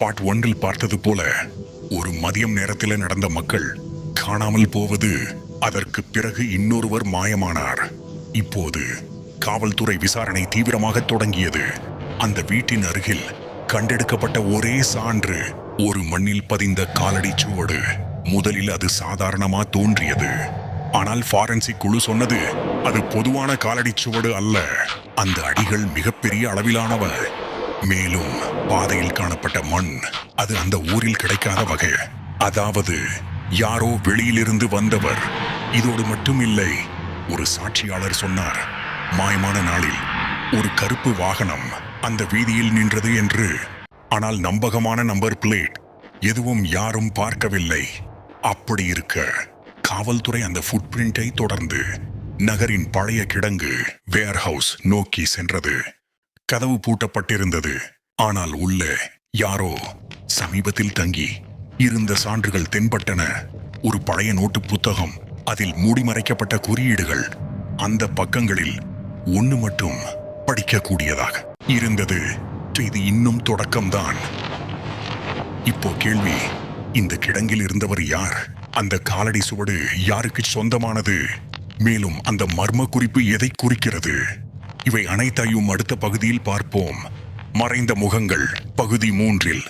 Part ஒன்றில் பார்த்தது போல ஒரு மதியம் நேரத்தில் நடந்த மக்கள் காணாமல் போவது அதற்கு பிறகு இன்னொருவர் மாயமானார். இப்போது காவல்துறை விசாரணை தீவிரமாக தொடங்கியது. அந்த வீட்டின் அருகில் கண்டெடுக்கப்பட்ட ஒரே சான்று ஒரு மண்ணில் பதிந்த காலடி சுவடு முதலில் அது சாதாரணமா தோன்றியது. ஆனால் ஃபாரன்சிக் குழு சொன்னது அது பொதுவான காலடி சுவடு அல்ல. அந்த அடிகள் மிகப்பெரிய அளவிலானவ. மேலும் பாதையில் காணப்பட்ட மண் அது அந்த ஊரில் கிடைக்காத வகை. அதாவது யாரோ வெளியிலிருந்து வந்தவர். இதோடு மட்டும் இல்லை ஒரு சாட்சியாளர் சொன்னார் மாயமான நாளில் ஒரு கருப்பு வாகனம் அந்த வீதியில் நின்றது என்று. ஆனால் நம்பகமான நம்பர் பிளேட் எதுவும் யாரும் பார்க்கவில்லை. அப்படி இருக்க காவல்துறை அந்த ஃபுட் பிரிண்டை தொடர்ந்து நகரின் பழைய கிடங்கு வேர்ஹவுஸ் நோக்கி சென்றது. கதவு பூட்டப்பட்டிருந்தது. ஆனால் உள்ளே யாரோ சமீபத்தில் தங்கி இருந்த சான்றுகள் தென்பட்டன. ஒரு பழைய நோட்டு புத்தகம் அதில் மூடிமறைக்கப்பட்ட குறியீடுகள் அந்த பக்கங்களில் ஒன்று மட்டும் படிக்கக்கூடியதாக இருந்தது. இது இன்னும் தொடக்கம்தான். இப்போ கேள்வி இந்த கிடங்கில் இருந்தவர் யார்? அந்த காலடி சுவடு யாருக்கு சொந்தமானது? மேலும் அந்த மர்ம குறிப்பு எதை குறிக்கிறது? இவை அனைத்தையும் அடுத்த பகுதியில் பார்ப்போம். மறைந்த முகங்கள் பகுதி மூன்றில்.